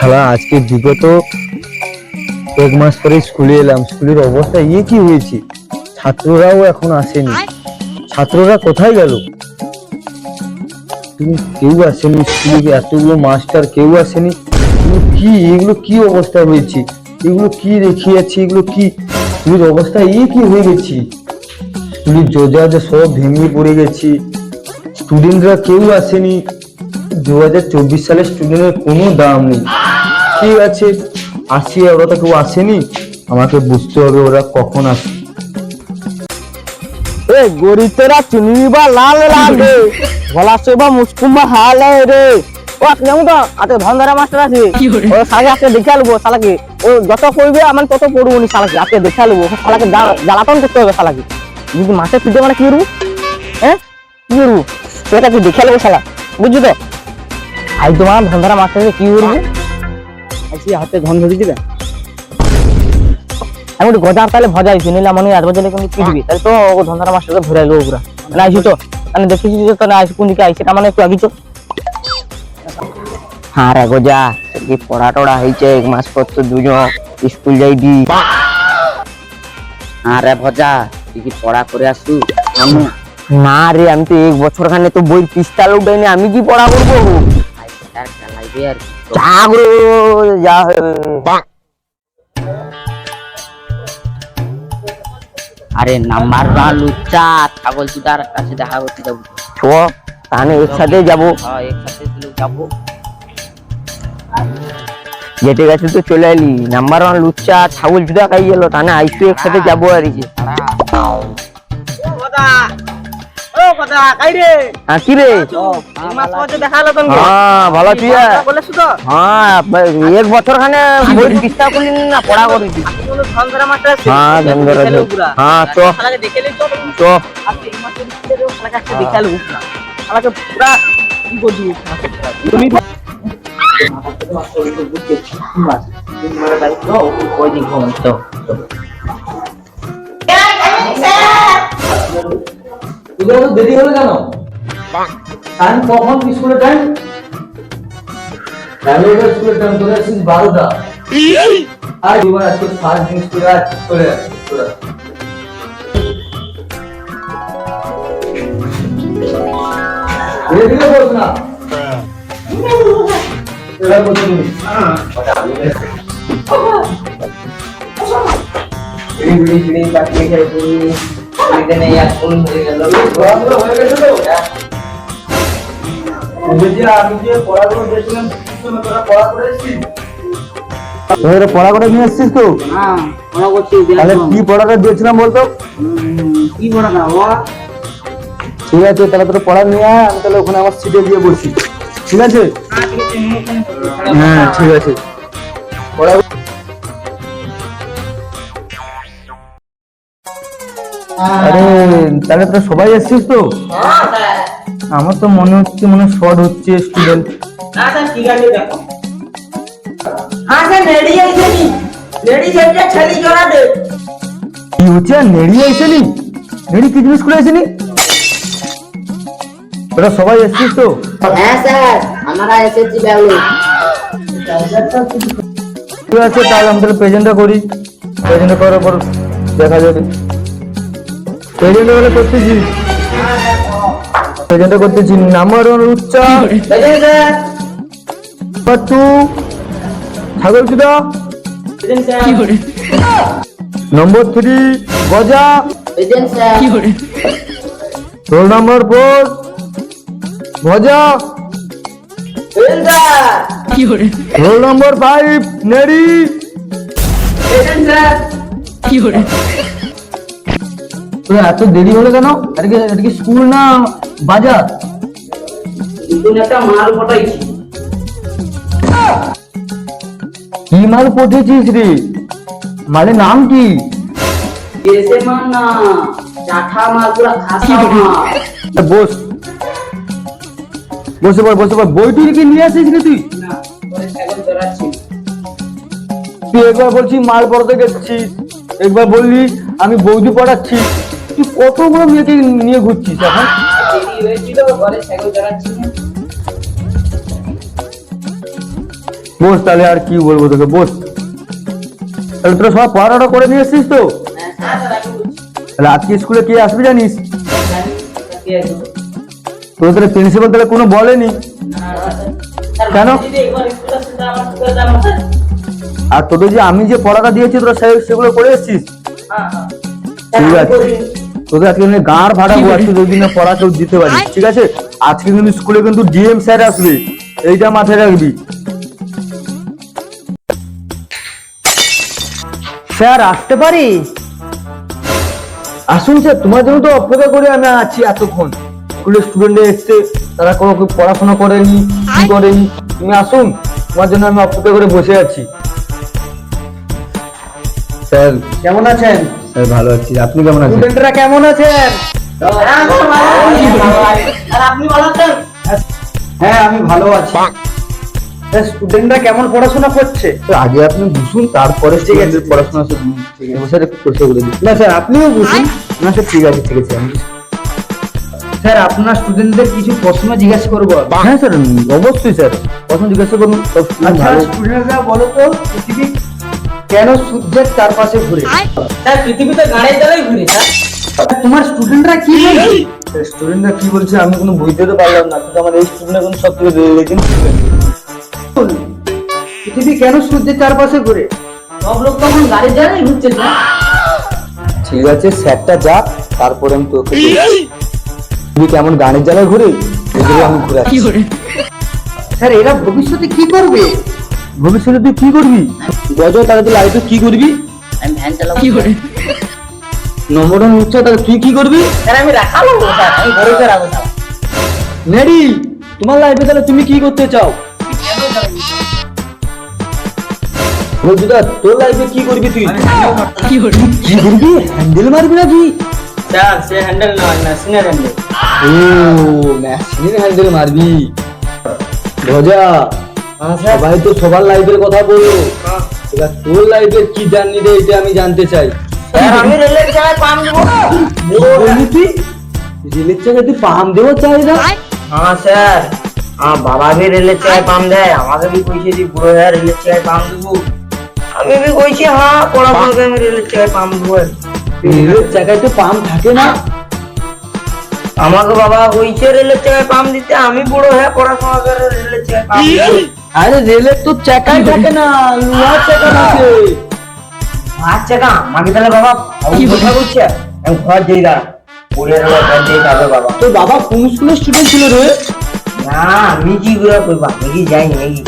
শালা আজকে বিগত এক মাস পরে স্কুলে এলাম স্কুলের অবস্থা ইয়ে কি হয়েছে? ছাত্ররাও এখন আসেনি। ছাত্ররা কোথায় গেল? তুমি কেউ আসেনি স্কুলে এতগুলো মাস্টার কেউ আসেনি। এগুলো কি এগুলো কি অবস্থা হয়েছে? এগুলো কি দেখিয়েছি এগুলো কি স্কুলের অবস্থা ইয়ে কি হয়ে গেছি? স্কুলের যোজা যে সব ভেঙে পড়ে গেছি। স্টুডেন্টরা কেউ আসেনি। দু হাজার চব্বিশ সালের স্টুডেন্টের কোনো দাম নেই। ঠিক আছে আসি ওরা তো কেউ আসেনি? আমাকে বুঝতে হবে ওরা কখন আসে। এ গরিতেরা চুনিবা লাল গলা সেবা মুসকুম্বা হাল রে। ও কেমন তো আতে ধনধারা মাস্টার আছে। ও সালে আজকে দেখে আলবো শালাকে। ও যত করবে আমার তত পড়ব নি শালাকে। আজকে দেখে আলবো শালাকে জ্বালা- জ্বালাতন করতে হবে শালাকে। যদি মাঠে ফিরতে মানে কি করব? হ্যাঁ? কি করব? সেটা কি দেখে আলবো শালা? বুঝছ তো? আজ তোমার ধনধারা মাস্টারকে কি করব আজকে হাতে ধন ধরে দিবে? আমি একটু গজার তাহলে ভজা হয়েছি নিলে মনে আট বাজে কিন্তু দিবি? তাহলে তো ও ধন্দার মাস্টারকে ধরে আইলো পুরা। না আইসি তো তাহলে দেখেছি যে তাহলে আইসি কোন দিকে আইসি, তার মানে একটু আগিছো হ্যাঁ রে গজা, কি পড়া টড়া হয়েছে, এক মাস পর তো দুজন স্কুল যাইবি। হ্যাঁ রে ভজা, তুই কি পড়া করে আসু না রে, আমি তো এক বছর খানে তো বই পিস্তাল উঠাইনি, আমি কি পড়া করব? আর আর কি। যা আরে নাম্বার বা লুচ্চা ছাগল চুদার কাছে দেখা করতে যাব। ছো তাহলে একসাথে যাব। হ্যাঁ একসাথে যাব। যেতে গেছে তো চলে এলি। নাম্বার ওয়ান লুচ্চা ছাগল জুদা খাই গেল তাহলে আইসু একসাথে যাব আর কি। এক বছর খানে চেষ্টা করলি না পড়া হ্যাঁ ধনগর হ্যাঁ তো। তো। ওই দিক ঘুম তো তোদের এত দেরি হলো কেন? টাইম কখন? স্কুলের টাইম এগারোটা স্কুলের টাইম তোরা আসছিস বারোটা। আর এবার আজকে ফার্স্ট দিন স্কুলে আজ চলে তোরা ধীরে ধীরে বস না? এবার বসে তুমি। বিড়ি বিড়ি বিড়ি কাটিয়ে খাই বিড়িতে নেই আর হয়ে গেল। পড়াগুলো হয়ে গেছে তো ওদের আমি যে পড়াগুলো দিয়েছিলাম তোরা পড়া করে এসেছিস পড়া করে নিয়ে এসেছিস তো হ্যাঁ করছি তাহলে কি পড়াটা দিয়েছিলাম বলতো? কি পড়া না ঠিক আছে তাহলে তোর পড়া নিয়ে আয় আমি তাহলে ওখানে আমার সিটে গিয়ে বসি। ঠিক আছে? হ্যাঁ ঠিক আছে। পড়া আরে তাহলে তোরা সবাই এসেছিস তো? আমার তো মনে হচ্ছে মনে শর্ট হচ্ছে স্টুডেন্ট কি হচ্ছে নেড়ি আইসেনি নেড়ি কি জিনিস করে আইসেনি তোরা সবাই এসেছিস তো? হ্যাঁ স্যার আমরা এসেছি ঠিক আছে তাহলে আমি তাহলে প্রেজেন্টটা করি। প্রেজেন্ট করার পর দেখা যাবে। প্রেজেন্ট বলে করতেছি প্রেজেন্ট করতেছি নাম্বার ওয়ান উচ্চা। নাম্বার টু ছাগল চুদা নম্বর থ্রি গজা। রোল নাম্বার ফোর ভজা রোল নাম্বার ফাইভ নেড়ি। স্যার তোরা এত দেরি হলো কেন? আজকে আজকে স্কুল না বাজার? কি মাল পঠেছিস রে? মালের নাম কি? বস। বসে বসে বই তুই কি নিয়ে আসিস রে তুই? তুই একবার বলছি মাল পড়াতে গেছিস। একবার বললি আমি বৌদি পড়াচ্ছি তুই কতগুলো মেয়েকে নিয়ে ঘুরছিস এখন? বস তাহলে আর কি বলব তোকে? বস। তাহলে তোরা সব পড়াটা করে নিয়ে এসছিস তো? তাহলে আজকে স্কুলে কে আসবে জানিস? জানি, তোর তাহলে প্রিন্সিপাল তাহলে কোনো বলেনি। কেন? আর তোদের যে আমি যে পড়াটা দিয়েছি তোরা সে- সেগুলো করে এসছিস? হ্যাঁ, হ্যাঁ। ঠিক আছে। তোদের আজকে আমি গাঁড় ভাড়াবো আজকে যদি না পড়া কেউ দিতে পারি ঠিক আছে? আজকে কিন্তু স্কুলে কিন্তু ডিএম স্যার আসবে এইটা মাথায় রাখবি। স্যার আসতে পারি? আসুন স্যার তোমার জন্য তো অপেক্ষা করে আমি আছি এতক্ষণ। স্কুলের স্টুডেন্ট এসছে তারা কোনো পড়াশোনা করেনি কি করেনি? তুমি আসুন তোমার জন্য আমি অপেক্ষা করে বসে আছি। স্যার কেমন আছেন? স্যার ভালো আছি। আপনি কেমন আছেন? স্টুডেন্টরা কেমন আছেন? হ্যাঁ, স্যার, ভালো আছি। আর আপনি ভালো আছেন? হ্যাঁ আমি ভালো আছি। স্টুডেন্টরা কেমন পড়াশোনা করছে? আগে আপনি বুঝুন তারপরে ঠিক আছে, পড়াশোনা সব ঠিক আছে। স্যার একটু পরিষ্কার করে দিন না স্যার আপনিও বুঝুন না স্যার ঠিক আছে ঠিক আছে আমি স্যার আপনার স্টুডেন্টদের কিছু প্রশ্ন জিজ্ঞাসা করব। হ্যাঁ স্যার অবশ্যই স্যার। প্রথম জিজ্ঞাসা করুন আচ্ছা ভালো। স্টুডেন্টরা বলো তো পৃথিবী কেন সূর্যের চারপাশে ঘুরে? স্যার, পৃথিবীতে গাড়ির দ্বারাই ঘুরে, স্যার। তোমার স্টুডেন্টরা কি বলছে? স্টুডেন্টরা কি বলছে আমি কোনো বুঝতে তো পারলাম না কিন্তু আমার এই স্টুডেন্টরা কিন্তু সব থেকে লেগেন পৃথিবী কেন সূর্যের চারপাশে ঘুরে? সব লোক তখন গাড়ির দ্বারাই ঘুরছে, স্যার। ঠিক আছে স্যারটা যাক তারপরে আমি তোকে তুমি কেমন গানের জ্বালায় ঘুরে এগুলো আমি ঘুরাচ্ছি স্যার এরা ভবিষ্যতে কি করবে? ভবিষ্যতে তুই কি করবি? গজ তাহলে তুই লাইফে কি করবি? আমি ভ্যান চালাবো। কি নম্বর ওয়ান উচ্চ তাহলে তুই কি করবি? স্যার, আমি রাখাবো, স্যার। আমি ঘরে রাখব। নেডি তোমার লাইফে তাহলে তুমি কি করতে চাও? বলছি তোর লাইফে কি করবি তুই? কি করবি? হ্যান্ডেল মারবি নাকি? স্যার, সে হ্যান্ডেল নয়, মেশিনের হ্যান্ডেল। ও মেশিনের হ্যান্ডেল মারবি। ভজা আচ্ছা, সবাই তো সবার লাইফের কথা বলল এবার তোর লাইফের কি জার্নি রে এটা আমি জানতে চাই। আমি রেলের বিছানায় পাম দেবো। রেলের চাকা তুই পাম দেবো চাই না হ্যাঁ স্যার। আমার বাবা ভি রেলের চায় পাম দেয় আমাকে ভি কইছে যে বুড়ো হ্যাঁ রেলের চায় পাম দেবো। আমি ভি কইছি হ্যাঁ পড়া পড়বে আমি রেলের চায় পাম দেবো। রেলের চাকায় তো পাম থাকে না। আমাকে বাবা কইছে রেলের চায় পাম দিতে আমি বুড়ো হ্যাঁ পড়াশোনা করে রেলের চায় পাম দেবো। আরে রেলের তো চাকাই থাকে না লোহার চাকা থাকে। লোহার চাকা? আমাকে তাহলে বাবা কি কথা বলছে? আমি ঘর যাই দাঁড়া। পড়ে রেলে ঘর যাই যাবে বাবা। তো বাবা কোন স্কুলের স্টুডেন্ট ছিল রে? না আমি কি করে কইবা আমি কি যাই নাকি